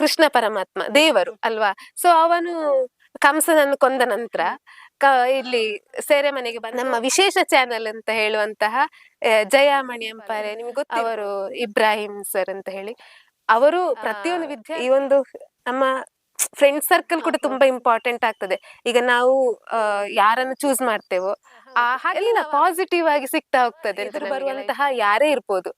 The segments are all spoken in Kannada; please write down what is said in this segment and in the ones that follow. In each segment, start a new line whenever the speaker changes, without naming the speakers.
ಕೃಷ್ಣ ಪರಮಾತ್ಮ ದೇವರು ಅಲ್ವಾ? ಸೊ ಅವನು ಕಂಸನನ್ನು ಕೊಂದ ನಂತರ ಕ ಇಲ್ಲಿ ಸೇರೆ ಮನೆಗೆ ಬಂದ ನಮ್ಮ ವಿಶೇಷ ಚಾನೆಲ್ ಅಂತ ಹೇಳುವಂತಹ ಜಯಾಮಣಿ ಅಂಪಾರೆ ನಿಮ್ಗೆ ಗೊತ್ತು ಅವರು ಇಬ್ರಾಹಿಂ ಸರ್ ಅಂತ ಹೇಳಿ. ಅವರು ಪ್ರತಿಯೊಂದು ವಿದ್ಯೆ ಈ ಒಂದು ನಮ್ಮ ಫ್ರೆಂಡ್ ಸರ್ಕಲ್ ಕೂಡ ತುಂಬಾ ಇಂಪಾರ್ಟೆಂಟ್ ಆಗ್ತದೆ. ಈಗ ನಾವು ಯಾರನ್ನು ಚೂಸ್ ಮಾಡ್ತೇವೋ ಆ ಪಾಸಿಟಿವ್ ಆಗಿ ಸಿಗ್ತಾ ಹೋಗ್ತದೆ ಬರುವಂತಹ ಯಾರೇ ಇರ್ಬೋದು.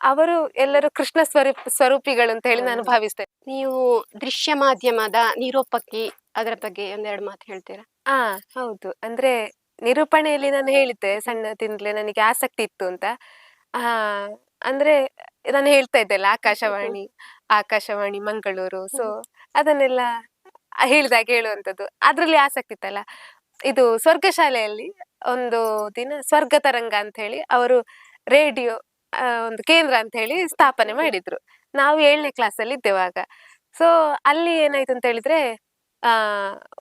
ಅವರು ಎಲ್ಲರೂ ಕೃಷ್ಣ ಸ್ವರೂಪ ಸ್ವರೂಪಿಗಳು ಅಂತ ಹೇಳಿ ನಾನು ಭಾವಿಸ್ತೇನೆ.
ನೀವು ದೃಶ್ಯ ಮಾಧ್ಯಮದ ನಿರೂಪಕಿ ಅದರ ಬಗ್ಗೆ ಒಂದೆರಡು ಮಾತು ಹೇಳ್ತೀರಾ?
ಆ ಹೌದು. ಅಂದ್ರೆ ನಿರೂಪಣೆಯಲ್ಲಿ ನಾನು ಹೇಳಿದ್ದೆ ಸಣ್ಣದಿಂದಲೇ ನನಗೆ ಆಸಕ್ತಿ ಇತ್ತು ಅಂತ. ಆ ಅಂದ್ರೆ ನಾನು ಹೇಳ್ತಾ ಇದ್ದೆಲ್ಲ ಆಕಾಶವಾಣಿ ಆಕಾಶವಾಣಿ ಮಂಗಳೂರು. ಸೊ ಅದನ್ನೆಲ್ಲ ಹೇಳಿದಾಗ ಹೇಳುವಂಥದ್ದು. ಅದ್ರಲ್ಲಿ ಆಸಕ್ತಿ ಇತ್ತಲ್ಲ. ಇದು ಸ್ವರ್ಗಶಾಲೆಯಲ್ಲಿ ಒಂದು ದಿನ ಸ್ವರ್ಗ ತರಂಗ ಅಂತ ಹೇಳಿ ಅವರು ರೇಡಿಯೋ ಒಂದು ಕೇಂದ್ರ ಅಂತ ಹೇಳಿ ಸ್ಥಾಪನೆ ಮಾಡಿದ್ರು. ನಾವು ಏಳನೇ ಕ್ಲಾಸ್ ಅಲ್ಲಿ ಇದ್ದೇವಾಗ ಸೊ ಅಲ್ಲಿ ಏನಾಯ್ತು ಅಂತ ಹೇಳಿದ್ರೆ ಆ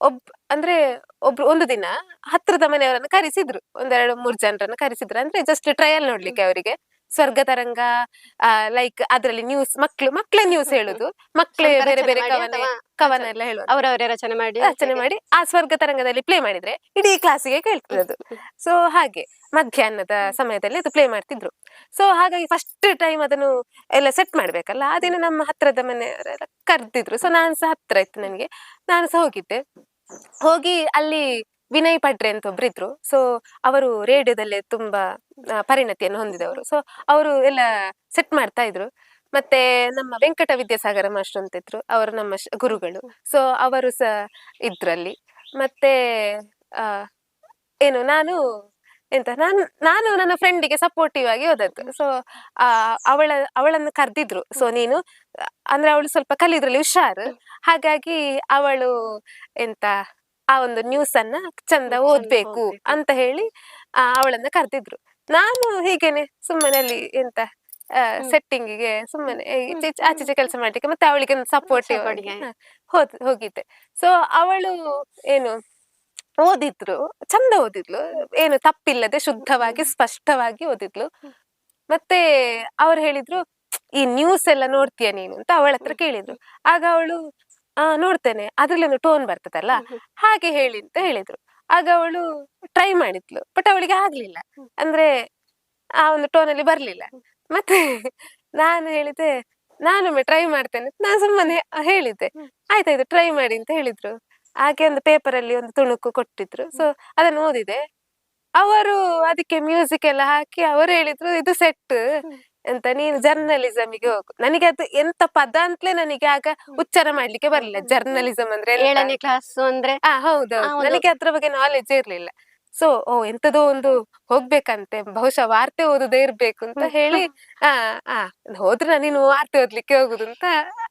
ಒಬ್ ಅಂದ್ರೆ ಒಬ್ರು ಒಂದು ದಿನ ಹತ್ರದ ಮನೆಯವರನ್ನು ಕರೆಸಿದ್ರು. ಒಂದೆರಡು ಮೂರ್ ಜನರನ್ನು ಕರೆಸಿದ್ರು. ಅಂದ್ರೆ ಜಸ್ಟ್ ಟ್ರಯಲ್ ನೋಡ್ಲಿಕ್ಕೆ ಅವರಿಗೆ. ಸ್ವರ್ಗ ತರಂಗ ಲೈಕ್ ಅದ್ರಲ್ಲಿ ನ್ಯೂಸ್ ಮಕ್ಳು ಮಕ್ಳೇ ನ್ಯೂಸ್ ಹೇಳುದು. ಮಕ್ಳೇ ಬೇರೆ ಬೇರೆ ಕವನ ಕವನ ಎಲ್ಲ ಹೇಳುದು
ಅವರವರೇ ರಚನೆ ಮಾಡಿ
ರಚನೆ ಮಾಡಿ ಆ ಸ್ವರ್ಗ ತರಂಗದಲ್ಲಿ ಪ್ಲೇ ಮಾಡಿದ್ರೆ ಇಡೀ ಕ್ಲಾಸಿಗೆ ಕೇಳ್ತಿರೋದು. ಸೊ ಹಾಗೆ ಮಧ್ಯಾಹ್ನದ ಸಮಯದಲ್ಲಿ ಅದು ಪ್ಲೇ ಮಾಡ್ತಿದ್ರು. ಸೊ ಹಾಗಾಗಿ ಫಸ್ಟ್ ಟೈಮ್ ಅದನ್ನು ಎಲ್ಲ ಸೆಟ್ ಮಾಡ್ಬೇಕಲ್ಲ ಆ ದಿನ ನಮ್ಮ ಹತ್ರದ ಮನೆಯವರೆಲ್ಲ ಕರೆದಿದ್ರು. ಸೊ ನಾನು ಸಹ ಹತ್ರ ಇತ್ತು ನನಗೆ. ನಾನು ಸಹ ಹೋಗಿದ್ದೆ. ಹೋಗಿ ಅಲ್ಲಿ ವಿನಯ್ ಪಡ್ರೆ ಅಂತ ಒಬ್ರು ಇದ್ರು. ಸೊ ಅವರು ರೇಡಿಯೋದಲ್ಲೇ ತುಂಬಾ ಪರಿಣತಿಯನ್ನು ಹೊಂದಿದವರು. ಸೊ ಅವರು ಎಲ್ಲ ಸೆಟ್ ಮಾಡ್ತಾ ಇದ್ರು. ಮತ್ತೆ ನಮ್ಮ ವೆಂಕಟ ವಿದ್ಯಾಸಾಗರ ಮಾಸ್ಟರ್ ಅಂತ ಇದ್ರು. ಅವರು ನಮ್ಮ ಗುರುಗಳು. ಸೊ ಅವರು ಸಹ ಇದ್ರಲ್ಲಿ. ಮತ್ತೆ ಏನು ನಾನು, ಎಂತ, ನಾನು ನಾನು ನನ್ನ ಫ್ರೆಂಡಿಗೆ ಸಪೋರ್ಟಿವ್ ಆಗಿ ಹೋದದ್ದು. ಸೊ ಅವಳ, ಅವಳನ್ನು ಕರೆದಿದ್ರು. ಸೊ ನೀನು, ಅಂದ್ರೆ ಅವಳು ಸ್ವಲ್ಪ ಕಲಿಯುದ್ರಲ್ಲಿ ಹುಷಾರು. ಹಾಗಾಗಿ ಅವಳು, ಎಂತ ಆ ಒಂದು ನ್ಯೂಸ್ ಅನ್ನ ಚಂದ ಓದ್ಬೇಕು. ಅಂತ ಹೇಳಿ ಅವಳನ್ನ ಕರೆದಿದ್ರು. ನಾನು ಹೀಗೇನೆ ಸುಮ್ಮನೆ ಅಲ್ಲಿ ಎಂತ ಸೆಟ್ಟಿಂಗಿಗೆ ಸುಮ್ಮನೆ ಈಚೆ ಈಚೆ- ಆಚೆ ಕೆಲಸ ಮಾಡ್ಲಿಕ್ಕೆ ಮತ್ತೆ ಅವಳಿಗೆ
ಸಪೋರ್ಟ್.
ಹೋದ್ ಹೋಗಿದ್ದೆ. ಸೊ ಅವಳು ಏನು ಓದಿದ್ರು ಚಂದ ಓದಿದ್ಲು. ಏನು ತಪ್ಪಿಲ್ಲದೆ ಶುದ್ಧವಾಗಿ ಸ್ಪಷ್ಟವಾಗಿ ಓದಿದ್ಲು. ಮತ್ತೆ ಅವ್ರು ಹೇಳಿದ್ರು ಈ ನ್ಯೂಸ್ ಎಲ್ಲ ನೋಡ್ತೀಯ ನೀನು ಅಂತ ಅವಳ ಹತ್ರ ಕೇಳಿದ್ರು. ಆಗ ಅವಳು ಆ ನೋಡ್ತೇನೆ. ಅದ್ರಲ್ಲಿ ಒಂದು ಟೋನ್ ಬರ್ತದಲ್ಲ? ಹಾಗೆ ಹೇಳಿ ಅಂತ ಹೇಳಿದ್ರು. ಆಗ ಅವಳು ಟ್ರೈ ಮಾಡಿದ್ಲು. ಬಟ್ ಅವಳಿಗೆ ಆಗ್ಲಿಲ್ಲ. ಅಂದ್ರೆ ಆ ಒಂದು ಟೋನ್ ಅಲ್ಲಿ ಬರ್ಲಿಲ್ಲ. ಮತ್ತೆ ನಾನು ಹೇಳಿದೆ ನಾನೊಮ್ಮೆ ಟ್ರೈ ಮಾಡ್ತೇನೆ ನಾನು ಸುಮ್ಮನೆ ಹೇಳಿದ್ದೆ. ಆಯ್ತಾಯ್ತು ಟ್ರೈ ಮಾಡಿ ಅಂತ ಹೇಳಿದ್ರು. ಹಾಗೆ ಒಂದು ಪೇಪರ್ ಅಲ್ಲಿ ಒಂದು ತುಣುಕು ಕೊಟ್ಟಿದ್ರು. ಸೊ ಅದನ್ನು ಓದಿದೆ. ಅವರು ಅದಕ್ಕೆ ಮ್ಯೂಸಿಕ್ ಎಲ್ಲ ಹಾಕಿ ಅವರು ಹೇಳಿದ್ರು ಇದು ಸೆಟ್ ಅಂತ ನೀನು ಜರ್ನಲಿಸಮಿಗೆ ಹೋಗು. ನನಗೆ ಅದು ಎಂತ ಪದ ಅಂತಲೇ ನನಗೆ ಆಗ ಉಚ್ಚಾರ ಮಾಡ್ಲಿಕ್ಕೆ ಬರಲಿಲ್ಲ. ಜರ್ನಲಿಸಂ ಅಂದ್ರೆ?
ಏಳನೇ ಕ್ಲಾಸ್ ಅಂದ್ರೆ?
ಆ ಹೌದು. ನನಗೆ ಅದ್ರ ಬಗ್ಗೆ ನಾಲೆಜ್ ಇರ್ಲಿಲ್ಲ. ಸೊ ಓ ಎಂತದೋ ಒಂದು ಹೋಗ್ಬೇಕಂತೆ. ಬಹುಶಃ ವಾರ್ತೆ ಓದುದೇ ಇರ್ಬೇಕು ಅಂತ ಹೇಳಿ ಆ ಆ ಹೋದ್ರೆ ನೀನು ವಾರ್ತೆ ಓದ್ಲಿಕ್ಕೆ ಹೋಗುದು ಅಂತ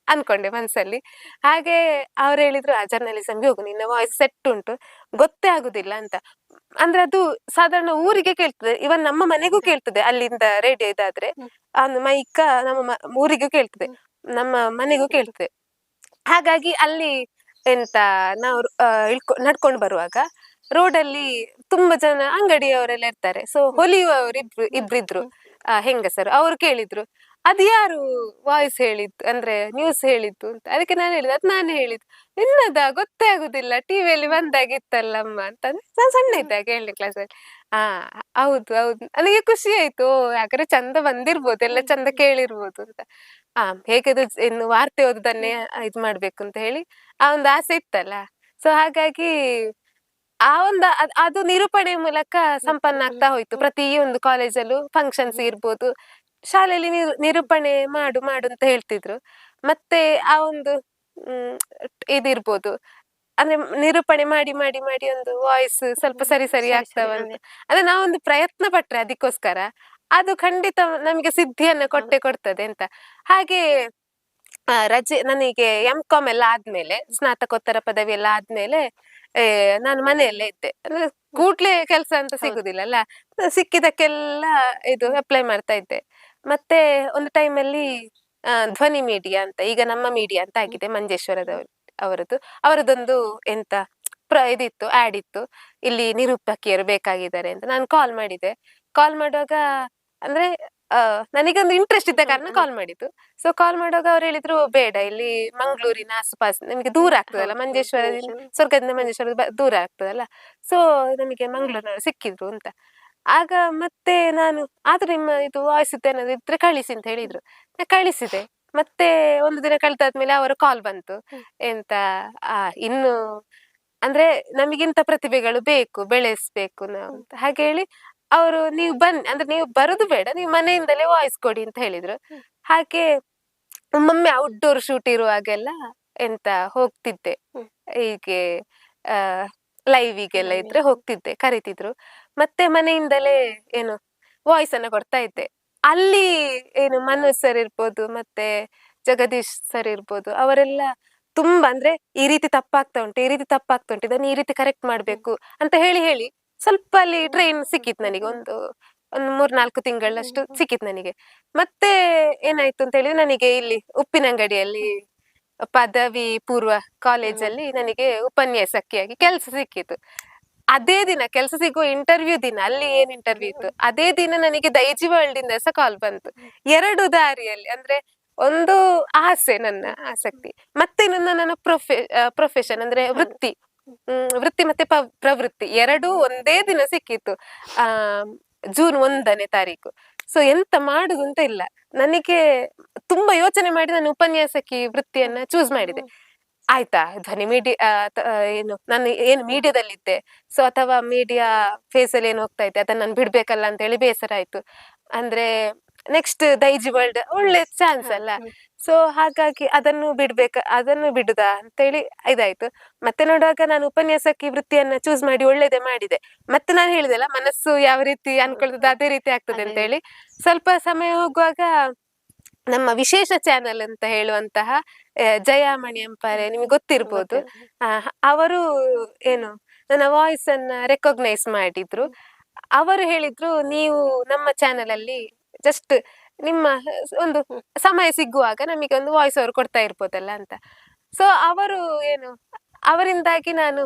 ಅನ್ಕೊಂಡೆ ಮನ್ಸಲ್ಲಿ. ಹಾಗೆ ಅವ್ರು ಹೇಳಿದ್ರು ಆ ಜರ್ನಲಿಸಮ್ಗೆ ಹೋಗು. ನಿನ್ನ ವಾಯ್ಸ್ ಸೆಟ್ ಉಂಟು. ಗೊತ್ತೇ ಆಗುದಿಲ್ಲ ಅಂತ. ಅಂದ್ರೆ ಅದು ಸಾಧಾರಣ ಊರಿಗೆ ಕೇಳ್ತದೆ. ಇವನ್ ನಮ್ಮ ಮನೆಗೂ ಕೇಳ್ತದೆ ಅಲ್ಲಿಂದ ರೇಡಿಯೋ ಇದಾದ್ರೆ. ಒಂದು ಮೈಕ ನಮ್ಮ ಊರಿಗೂ ಕೇಳ್ತದೆ. ನಮ್ಮ ಮನೆಗೂ ಕೇಳ್ತದೆ. ಹಾಗಾಗಿ ಅಲ್ಲಿ ಎಂತ ನಾವು ಇಳ್ಕೊ ನಡ್ಕೊಂಡು ಬರುವಾಗ ರೋಡಲ್ಲಿ ತುಂಬಾ ಜನ ಅಂಗಡಿಯವರೆಲ್ಲ ಇರ್ತಾರೆ. ಸೊ ಹೊಲಿಯುವವರು ಇಬ್ರು ಇಬ್ರಿದ್ರು ಹೆಂಗಸರು. ಅವ್ರು ಕೇಳಿದ್ರು. ಅದ್ ಯಾರು ವಾಯ್ಸ್ ಹೇಳಿತ್ತು ಅಂದ್ರೆ ನ್ಯೂಸ್ ಹೇಳಿತ್ತು ಅಂತ? ಅದಕ್ಕೆ ನಾನು ಹೇಳಿದ್ದು ಅದು ನಾನು ಹೇಳಿದ್ದು. ನಿನ್ನದ ಗೊತ್ತೇ ಆಗುದಿಲ್ಲ ಟಿವಿಯಲ್ಲಿ ಬಂದಾಗಿತ್ತಲ್ಲಮ್ಮ ಅಂತ ನಾನು ಸಣ್ಣ ಇದ್ದಾಗ ಕ್ಲಾಸ್ ಅಲ್ಲಿ. ಆ ಹೌದು ಹೌದು. ನನಗೆ ಖುಷಿ ಆಯ್ತು. ಯಾಕಂದ್ರೆ ಹಾಗಾದ್ರೆ ಚಂದ ಬಂದಿರ್ಬೋದು ಎಲ್ಲ ಚಂದ ಕೇಳಿರ್ಬೋದು ಅಂತ. ಆ ಹೇಗದು ಇನ್ನು ವಾರ್ತೆ ಓದುದನ್ನೇ ಇದ್ ಮಾಡ್ಬೇಕು ಅಂತ ಹೇಳಿ ಆ ಒಂದು ಆಸೆ ಇತ್ತಲ್ಲ? ಸೊ ಹಾಗಾಗಿ ಆ ಒಂದು ಅದ್- ನಿರೂಪಣೆ ಮೂಲಕ ಸಂಪನ್ನ ಆಗ್ತಾ ಹೋಯ್ತು. ಒಂದು ಕಾಲೇಜಲ್ಲೂ ಫಂಕ್ಷನ್ಸ್ ಇರ್ಬೋದು. ಶಾಲೆಯಲ್ಲಿ ನಿರು- ನಿರೂಪಣೆ ಮಾಡು ಮಾಡು ಅಂತ ಹೇಳ್ತಿದ್ರು. ಮತ್ತೆ ಆ ಒಂದು ಹ್ಮ್ ಇದಿರ್ಬೋದು. ಅಂದ್ರೆ ನಿರೂಪಣೆ ಮಾಡಿ ಮಾಡಿ ಮಾಡಿ ಒಂದು ವಾಯ್ಸ್ ಸ್ವಲ್ಪ ಸರಿ ಸರಿ ಆಗ್ತಾ ಬಂತು ಅಂದ್ರೆ ನಾವೊಂದು ಪ್ರಯತ್ನ ಪಟ್ರೆ ಅದಕ್ಕೋಸ್ಕರ. ಅದು ಖಂಡಿತ ನಮಗೆ ಸಿದ್ಧಿಯನ್ನ ಕೊಟ್ಟೆ ಕೊಡ್ತದೆ ಅಂತ. ಹಾಗೆ ಆ, ರಜೆ ನನಗೆ ಎಂ ಕಾಮ್ ಎಲ್ಲ ಆದ್ಮೇಲೆ ಸ್ನಾತಕೋತ್ತರ ಪದವಿ ಎಲ್ಲ ಆದ್ಮೇಲೆ ಏ, ನಾನು ಮನೆಯಲ್ಲೇ ಇದ್ದೆ. ಅಂದ್ರೆ ಕೂಡ್ಲೆ ಕೆಲಸ ಅಂತ ಸಿಗುದಿಲ್ಲಲ್ಲ ಸಿಕ್ಕಿದಕ್ಕೆಲ್ಲ ಇದು ಅಪ್ಲೈ ಮಾಡ್ತಾ ಇದ್ದೆ. ಮತ್ತೆ ಒಂದು ಟೈಮಲ್ಲಿ ಧ್ವನಿ ಮೀಡಿಯಾ ಅಂತ ಈಗ ನಮ್ಮ ಮೀಡಿಯಾ ಅಂತ ಆಗಿದೆ ಮಂಜೇಶ್ವರದ ಅವರದ್ದು ಅವರದೊಂದು ಎಂತ ಪ್ರ ಇದಿತ್ತು ಆಡ್ ಇತ್ತು. ಇಲ್ಲಿ ನಿರೂಪಕಿಯರು ಬೇಕಾಗಿದ್ದಾರೆ ಅಂತ ನಾನು ಕಾಲ್ ಮಾಡಿದೆ. ಕಾಲ್ ಮಾಡುವಾಗ ಅಂದ್ರೆ ನನಗೊಂದು ಇಂಟ್ರೆಸ್ಟ್ ಇದ್ದ ಕಾರಣ ಕಾಲ್ ಮಾಡಿದ್ದು. ಸೊ ಕಾಲ್ ಮಾಡುವಾಗ ಅವ್ರು ಹೇಳಿದ್ರು ಬೇಡ ಇಲ್ಲಿ ಮಂಗಳೂರಿನ ಆಸುಪಾಸು ನಮಗೆ ದೂರ ಆಗ್ತದಲ್ಲ ಮಂಜೇಶ್ವರದಿಂದ
ಮಂಜೇಶ್ವರ.
ಸ್ವರ್ಗದಿಂದ ಮಂಜೇಶ್ವರ ದೂರ ಆಗ್ತದಲ್ಲ. ಸೊ ನಮಗೆ ಮಂಗಳೂರಿನವರು ಸಿಕ್ಕಿದ್ರು ಅಂತ. ಆಗ ಮತ್ತೆ ನಾನು ಆದ್ರೆ ನಿಮ್ಮ ಇದು ವಾಯ್ಸ್ ಏನಾದ್ರು ಇದ್ರೆ ಕಳಿಸಿ ಅಂತ ಹೇಳಿದ್ರು. ಕಳಿಸಿದೆ. ಮತ್ತೆ ಒಂದು ದಿನ ಕಳೆದಾದ್ಮೇಲೆ ಅವರ ಕಾಲ್ ಬಂತು. ಎಂತ ಆ ಇನ್ನು ಅಂದ್ರೆ ನಮಗಿಂತ ಪ್ರತಿಭೆಗಳು ಬೇಕು ಬೆಳೆಸ್ಬೇಕು ನಾವು ಅಂತ ಹಾಗೆ ಹೇಳಿ ಅವರು ನೀವು ಬನ್ ಅಂದ್ರೆ ನೀವು ಬರುದು ಬೇಡ ನೀವು ಮನೆಯಿಂದಲೇ ವಾಯ್ಸ್ ಕೊಡಿ ಅಂತ ಹೇಳಿದ್ರು. ಹಾಗೆ ಒಮ್ಮೊಮ್ಮೆ ಔಟ್ಡೋರ್ ಶೂಟ್ ಇರುವಾಗೆಲ್ಲ ಎಂತ ಹೋಗ್ತಿದ್ದೆ. ಹೀಗೆ ಆ ಲೈವಿಗೆಲ್ಲ ಇದ್ರೆ ಹೋಗ್ತಿದ್ದೆ ಕರಿತಿದ್ರು. ಮತ್ತೆ ಮನೆಯಿಂದಲೇ ಏನು ವಾಯ್ಸ್ ಅನ್ನ ಕೊಡ್ತಾ ಇದ್ದೆ. ಅಲ್ಲಿ ಏನು ಮನೋಜ್ ಸರ್ ಇರ್ಬೋದು, ಮತ್ತೆ ಜಗದೀಶ್ ಸರ್ ಇರ್ಬೋದು, ಅವರೆಲ್ಲ ತುಂಬಾ ಅಂದ್ರೆ ಈ ರೀತಿ ತಪ್ಪಾಗ್ತಾ ಉಂಟು, ಈ ರೀತಿ ತಪ್ಪಾಗ್ತಾ ಉಂಟು, ಇದನ್ನ ಈ ರೀತಿ ಕರೆಕ್ಟ್ ಮಾಡ್ಬೇಕು ಅಂತ ಹೇಳಿ ಹೇಳಿ ಸ್ವಲ್ಪ ಅಲ್ಲಿ ಟ್ರೈನ್ ಸಿಕ್ಕಿತ್ತು ನನಗೆ, ಒಂದು ಒಂದು ಮೂರ್ನಾಲ್ಕು ತಿಂಗಳಷ್ಟು ಸಿಕ್ಕಿತ್ತು ನನಗೆ. ಮತ್ತೆ ಏನಾಯ್ತು ಅಂತ ಹೇಳಿದ್ರೆ ನನಗೆ ಇಲ್ಲಿ ಉಪ್ಪಿನಂಗಡಿಯಲ್ಲಿ ಪದವಿ ಪೂರ್ವ ಕಾಲೇಜಲ್ಲಿ ನನಗೆ ಉಪನ್ಯಾಸಕಿಯಾಗಿ ಕೆಲಸ ಸಿಕ್ಕಿತು. ಅದೇ ದಿನ, ಕೆಲಸ ಸಿಗುವ ಇಂಟರ್ವ್ಯೂ ದಿನ, ಅಲ್ಲಿ ಏನ್ ಇಂಟರ್ವ್ಯೂ ಇತ್ತು? ಅದೇ ದಿನ ನನಗೆ ದೈಜಿ ವರ್ಲ್ಡ್ ಇಂದ ಸಹ ಕಾಲ್ ಬಂತು. ಎರಡು ದಾರಿಯಲ್ಲಿ, ಅಂದ್ರೆ ಒಂದು ಆಸೆ, ನನ್ನ ಆಸಕ್ತಿ. ಮತ್ತೆ ನನ್ನ ನನ್ನ ಪ್ರೊಫೆ ಪ್ರೊಫೆಷನ್ ಅಂದ್ರೆ ವೃತ್ತಿ. ವೃತ್ತಿ ಮತ್ತೆ ಪ್ರವೃತ್ತಿ. ಎರಡು ಒಂದೇ ದಿನ ಸಿಕ್ಕಿತ್ತು. ಆ, ಜೂನ್ ಒಂದನೇ ತಾರೀಕು. ಸೊ ಎಂತ ಮಾಡುದು ಅಂತ ಇಲ್ಲ. ನನಗೆ ತುಂಬಾ ಯೋಚನೆ ಮಾಡಿ ನಾನು ಉಪನ್ಯಾಸಕಿ ವೃತ್ತಿಯನ್ನ ಚೂಸ್ ಮಾಡಿದೆ. ಆಯ್ತಾ? ಧ್ವನಿ ಮೀಡಿಯಾ ಏನು ನಾನು ಏನು ಮೀಡಿಯಾದಲ್ಲಿದ್ದೆ. ಸೊ ಅಥವಾ ಮೀಡಿಯಾ ಫೇಸ್ ಅಲ್ಲಿ ಏನು ಹೋಗ್ತಾ ಇದ್ದೆ ಅದನ್ನ ನಾನು ಬಿಡ್ಬೇಕಲ್ಲ ಅಂತ ಹೇಳಿ ಬೇಸರ ಆಯ್ತು. ಅಂದ್ರೆ ನೆಕ್ಸ್ಟ್ ದೈಜಿ ವರ್ಲ್ಡ್ ಒಳ್ಳೆ ಚಾನ್ಸ್ ಅಲ್ಲ. ಸೊ ಹಾಗಾಗಿ ಅದನ್ನು ಬಿಡ್ಬೇಕ ಅದನ್ನು ಬಿಡುದಾ ಅಂತೇಳಿ ಇದಾಯ್ತು. ಮತ್ತೆ ನೋಡುವಾಗ ನಾನು ಉಪನ್ಯಾಸಕ್ಕೆ ವೃತ್ತಿಯನ್ನ ಚೂಸ್ ಮಾಡಿ ಒಳ್ಳೇದೇ ಮಾಡಿದೆ. ಮತ್ತೆ ನಾನು ಹೇಳಿದೆಲ್ಲ ಮನಸ್ಸು ಯಾವ ರೀತಿ ಅನ್ಕೊಳ್ತದೆ ಅದೇ ರೀತಿ ಆಗ್ತದೆ
ಅದೇ.
ಅಂತ ಹೇಳಿ ಸ್ವಲ್ಪ ಸಮಯ ಹೋಗುವಾಗ ನಮ್ಮ ವಿಶೇಷ ಚಾನೆಲ್ ಅಂತ ಹೇಳುವಂತಹ ಜಯಾಮಣಿ ಅಂಪಾರೆ ನಿಮಗೆ ಗೊತ್ತಿರ್ಬೋದು. ಅವರು ಏನು ನನ್ನ ವಾಯ್ಸ್ ಅನ್ನ ರೆಕಗ್ನೈಸ್ ಮಾಡಿದ್ರು. ಅವರು ಹೇಳಿದ್ರು ನೀವು ನಮ್ಮ ಚಾನೆಲ್ ಅಲ್ಲಿ ಜಸ್ಟ್ ನಿಮ್ಮ ಒಂದು ಸಮಯ ಸಿಗುವಾಗ ನಮಗೆ ಒಂದು ವಾಯ್ಸ್ ಅವರು ಕೊಡ್ತಾ ಇರ್ಬೋದಲ್ಲ ಅಂತ. ಸೊ ಅವರು ಏನು ಅವರಿಂದಾಗಿ ನಾನು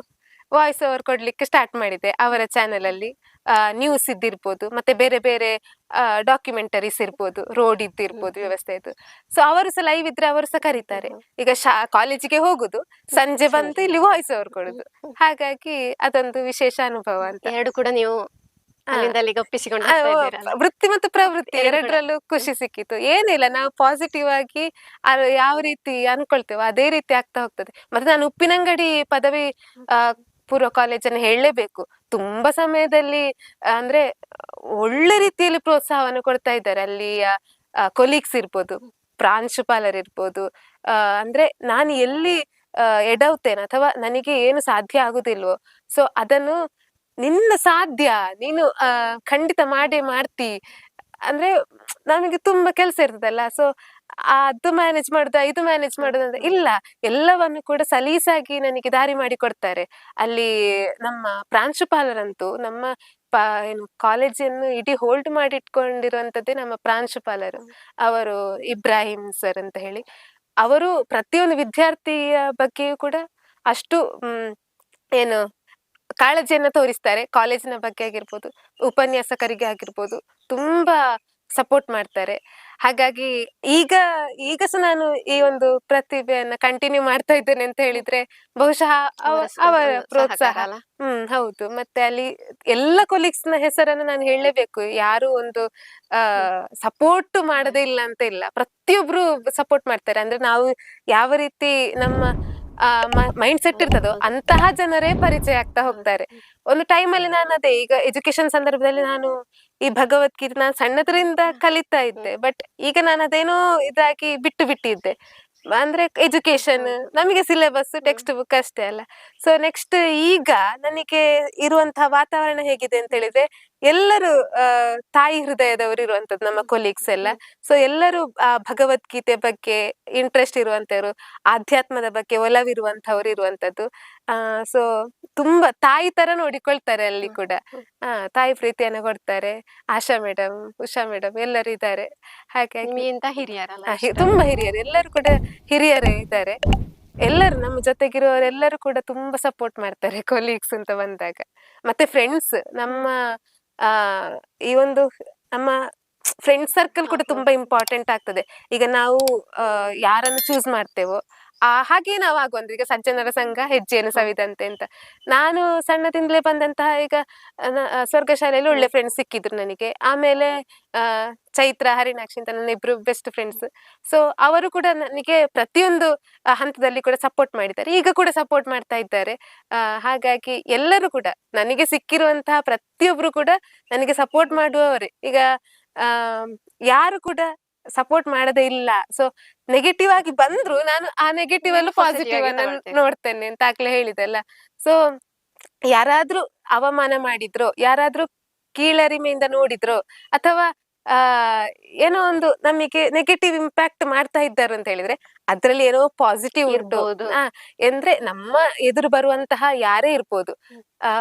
ವಾಯ್ಸ್ ಓವರ್ ಕೊಡ್ಲಿಕ್ಕೆ ಸ್ಟಾರ್ಟ್ ಮಾಡಿದೆ ಅವರ ಚಾನೆಲ್ ಅಲ್ಲಿ. ನ್ಯೂಸ್ ಇದ್ದಿರ್ಬೋದು ಮತ್ತೆ ಬೇರೆ ಬೇರೆ ಡಾಕ್ಯುಮೆಂಟರೀಸ್ ಇರ್ಬೋದು ರೋಡ್ ಇದ್ದಿರ್ಬೋದು ವ್ಯವಸ್ಥೆ ಇದು. ಸೊ ಅವರು ಸಹ ಲೈವ್ ಇದ್ರೆ ಅವರು ಸಹ ಕರೀತಾರೆ. ಈಗ ಶಾ ಕಾಲೇಜಿಗೆ ಹೋಗುದು ಸಂಜೆ ಬಂದು ಇಲ್ಲಿ ವಾಯ್ಸ್ ಓವರ್ ಕೊಡುದು. ಹಾಗಾಗಿ ಅದೊಂದು ವಿಶೇಷ ಅನುಭವ ಅಂತ.
ಎರಡು ಕೂಡ ನೀವು?
ವೃತ್ತಿ ಮತ್ತು ಪ್ರವೃತ್ತಿ
ಎರಡು
ಎರಡರಲ್ಲೂ ಖುಷಿ ಸಿಕ್ಕಿತ್ತು ಏನಿಲ್ಲ ನಾವು ಪಾಸಿಟಿವ್ ಆಗಿ ಯಾವ ರೀತಿ ಅನ್ಕೊಳ್ತೇವೋ ಅದೇ ರೀತಿ ಆಗ್ತಾ ಹೋಗ್ತದೆ. ಮತ್ತೆ ನಾನು ಉಪ್ಪಿನಂಗಡಿ ಪದವಿ ಆ, ಪೂರ್ವ ಕಾಲೇಜನ್ನು ಹೇಳಲೇಬೇಕು. ತುಂಬಾ ಸಮಯದಲ್ಲಿ, ಅಂದ್ರೆ, ಒಳ್ಳೆ ರೀತಿಯಲ್ಲಿ ಪ್ರೋತ್ಸಾಹವನ್ನು ಕೊಡ್ತಾ ಇದ್ದಾರೆ. ಅಲ್ಲಿಯ ಕೊಲೀಗ್ಸ್ ಇರ್ಬೋದು ಪ್ರಾಂಶುಪಾಲರಿರ್ಬೋದು ಅಂದ್ರೆ, ನಾನು ಎಲ್ಲಿ ಎಡವ್ತೇನೆ ಅಥವಾ ನನಗೆ ಏನು ಸಾಧ್ಯ ಆಗುದಿಲ್ವೋ, ಸೊ, ಅದನ್ನು ನಿನ್ನ ಸಾಧ್ಯ, ನೀನು ಖಂಡಿತ ಮಾಡೇ ಮಾಡ್ತಿ. ಅಂದ್ರೆ, ನನಗೆ ತುಂಬಾ ಕೆಲಸ ಇರ್ತದಲ್ಲ, ಸೊ ಅದು ಮ್ಯಾನೇಜ್ ಮಾಡುದ, ಇದು ಮ್ಯಾನೇಜ್ ಮಾಡುದಂತ ಇಲ್ಲ, ಎಲ್ಲವನ್ನು ಕೂಡ ಸಲೀಸಾಗಿ ನನಗೆ ದಾರಿ ಮಾಡಿ ಕೊಡ್ತಾರೆ. ಅಲ್ಲಿ ನಮ್ಮ ಪ್ರಾಂಶುಪಾಲರಂತೂ ನಮ್ಮ ಏನು ಕಾಲೇಜನ್ನು ಇಡೀ ಹೋಲ್ಡ್ ಮಾಡಿ ಇಟ್ಕೊಂಡಿರುವಂತದ್ದೇ ನಮ್ಮ ಪ್ರಾಂಶುಪಾಲರು. ಅವರು ಇಬ್ರಾಹಿಂ ಸರ್ ಅಂತ ಹೇಳಿ. ಅವರು ಪ್ರತಿಯೊಂದು ವಿದ್ಯಾರ್ಥಿಯ ಬಗ್ಗೆಯೂ ಕೂಡ ಅಷ್ಟು ಏನು ಕಾಳಜಿಯನ್ನು ತೋರಿಸ್ತಾರೆ. ಕಾಲೇಜಿನ ಬಗ್ಗೆ ಆಗಿರ್ಬೋದು, ಉಪನ್ಯಾಸಕರಿಗೆ ಆಗಿರ್ಬೋದು, ತುಂಬಾ ಸಪೋರ್ಟ್ ಮಾಡ್ತಾರೆ. ಹಾಗಾಗಿ ಈಗ ಈಗ ಸಹ ನಾನು ಈ ಒಂದು ಪ್ರತಿಭೆಯನ್ನ ಕಂಟಿನ್ಯೂ ಮಾಡ್ತಾ ಇದ್ದೇನೆ ಅಂತ ಹೇಳಿದ್ರೆ ಬಹುಶಃ
ಅವರ
ಪ್ರೋತ್ಸಾಹ. ಹ್ಮ್ ಹೌದು. ಮತ್ತೆ ಅಲ್ಲಿ ಎಲ್ಲ ಕೊಲೀಗ್ಸ್ನ ಹೆಸರನ್ನು ನಾನು ಹೇಳಲೇಬೇಕು. ಯಾರು ಒಂದು ಆ ಸಪೋರ್ಟ್ ಮಾಡದೇ ಇಲ್ಲ ಅಂತ ಇಲ್ಲ. ಪ್ರತಿಯೊಬ್ರು ಸಪೋರ್ಟ್ ಮಾಡ್ತಾರೆ. ಅಂದ್ರೆ ನಾವು ಯಾವ ರೀತಿ ನಮ್ಮ ಮೈಂಡ್ ಸೆಟ್ ಇರ್ತದೋ. ಅಂತಹ ಜನರೇ ಪರಿಚಯ ಆಗ್ತಾ ಹೋಗ್ತಾರೆ. ಒಂದು ಟೈಮಲ್ಲಿ ನಾನು ಅದೇ, ಈಗ ಎಜುಕೇಶನ್ ಸಂದರ್ಭದಲ್ಲಿ ನಾನು ಈ ಭಗವದ್ಗೀತೆ ನಾನು ಸಣ್ಣದ್ರಿಂದ ಕಲಿತಾ ಇದ್ದೆ. ಬಟ್ ಈಗ ನಾನು ಅದೇನೋ ಇದಾಗಿ ಬಿಟ್ಟು ಬಿಟ್ಟಿದ್ದೆ. ಅಂದ್ರೆ ಎಜುಕೇಶನ್ ನಮಗೆ ಸಿಲೆಬಸ್ ಟೆಕ್ಸ್ಟ್ ಬುಕ್ ಅಷ್ಟೇ ಅಲ್ಲ. ಸೊ ನೆಕ್ಸ್ಟ್ ಈಗ ನನಗೆ ಇರುವಂತಹ ವಾತಾವರಣ ಹೇಗಿದೆ ಅಂತ ಹೇಳಿದ್ರೆ ಎಲ್ಲರೂ ತಾಯಿ ಹೃದಯದವರು ಇರುವಂತದ್ದು ನಮ್ಮ ಕೊಲೀಗ್ಸ್ ಎಲ್ಲ. ಸೊ ಎಲ್ಲರೂ ಆ ಭಗವದ್ಗೀತೆ ಬಗ್ಗೆ ಇಂಟ್ರೆಸ್ಟ್ ಇರುವಂತವ್ರು ಆಧ್ಯಾತ್ಮದ ಬಗ್ಗೆ ಒಲವಿರುವಂತವ್ರು ಇರುವಂತದ್ದು ಆ ಸೊ ತುಂಬಾ ತಾಯಿ ತರ ನೋಡಿಕೊಳ್ತಾರೆ ಅಲ್ಲಿ ಕೂಡ. ಆ ತಾಯಿ ಪ್ರೀತಿಯನ್ನ ಕೊಡ್ತಾರೆ. ಆಶಾ ಮೇಡಮ್ ಉಷಾ ಮೇಡಮ್ ಎಲ್ಲರೂ ಇದ್ದಾರೆ. ಹಾಗಾಗಿ
ಹಿರಿಯರಲ್ಲ
ತುಂಬಾ ಹಿರಿಯರು. ಎಲ್ಲರೂ ಕೂಡ ಹಿರಿಯರೇ ಇದ್ದಾರೆ. ಎಲ್ಲರೂ ನಮ್ಮ ಜೊತೆಗಿರುವವರೆಲ್ಲರೂ ಕೂಡ ತುಂಬಾ ಸಪೋರ್ಟ್ ಮಾಡ್ತಾರೆ ಕೊಲೀಗ್ಸ್ ಅಂತ ಬಂದಾಗ. ಮತ್ತೆ ಫ್ರೆಂಡ್ಸ್ ನಮ್ಮ ಆ ಈ ಒಂದು ನಮ್ಮ ಫ್ರೆಂಡ್ ಸರ್ಕಲ್ ಕೂಡ ತುಂಬಾ ಇಂಪಾರ್ಟೆಂಟ್ ಆಗ್ತದೆ. ಈಗ ನಾವು ಯಾರನ್ನು ಚೂಸ್ ಮಾಡ್ತೇವೋ ಆ ಹಾಗೆ ನಾವು ಆಗುವಂದ್ರೆ ಈಗ ಸಜ್ಜನರ ಸಂಘ ಹೆಜ್ಜೆಯನ್ನು ಸವಿದಂತೆ ಅಂತ. ನಾನು ಸಣ್ಣದಿಂದಲೇ ಬಂದಂತಹ ಈಗ ಸ್ವರ್ಗ ಶಾಲೆಯಲ್ಲಿ ಒಳ್ಳೆ ಫ್ರೆಂಡ್ಸ್ ಸಿಕ್ಕಿದ್ರು ನನಗೆ. ಆಮೇಲೆ ಅಹ್ ಚೈತ್ರ ಹರಿಣಾಕ್ಷಿ ಅಂತ ನನ್ನ ಇಬ್ರು ಬೆಸ್ಟ್ ಫ್ರೆಂಡ್ಸ್ ಸೊ ಅವರು ಕೂಡ ನನಗೆ ಪ್ರತಿಯೊಂದು ಹಂತದಲ್ಲಿ ಕೂಡ ಸಪೋರ್ಟ್ ಮಾಡಿದ್ದಾರೆ. ಈಗ ಕೂಡ ಸಪೋರ್ಟ್ ಮಾಡ್ತಾ ಇದ್ದಾರೆ. ಹಾಗಾಗಿ ಎಲ್ಲರೂ ಕೂಡ ನನಗೆ ಸಿಕ್ಕಿರುವಂತಹ ಪ್ರತಿಯೊಬ್ರು ಕೂಡ ನನಗೆ ಸಪೋರ್ಟ್ ಮಾಡುವವರೇ. ಈಗ ಆ ಯಾರು ಕೂಡ ಸಪೋರ್ಟ್ ಮಾಡದೇ ಇಲ್ಲ. ಸೊ ನೆಗೆಟಿವ್ ಆಗಿ ಬಂದ್ರು ನಾನು ಆ ನೆಗೆಟಿವ್ ಅಲ್ಲೂ ಪಾಸಿಟಿವ್ ಅನ್ನ ನೋಡ್ತೇನೆ ಅಂತ ಆಗ್ಲೇ ಹೇಳಿದೆಲ್ಲ ಸೊ ಯಾರಾದ್ರೂ ಅವಮಾನ ಮಾಡಿದ್ರು ಯಾರಾದ್ರೂ ಕೀಳರಿಮೆಯಿಂದ ನೋಡಿದ್ರೋ ಅಥವಾ ಆ ಏನೋ ಒಂದು ನಮಗೆ ನೆಗೆಟಿವ್ ಇಂಪ್ಯಾಕ್ಟ್ ಮಾಡ್ತಾ ಇದ್ದಾರೆ ಅಂತ ಹೇಳಿದ್ರೆ ಅದ್ರಲ್ಲಿ ಏನೋ ಪಾಸಿಟಿವ್
ಇರ್ಬೋದು.
ಅಂದ್ರೆ ನಮ್ಮ ಎದುರು ಬರುವಂತಹ ಯಾರೇ ಇರ್ಬೋದು. ಆ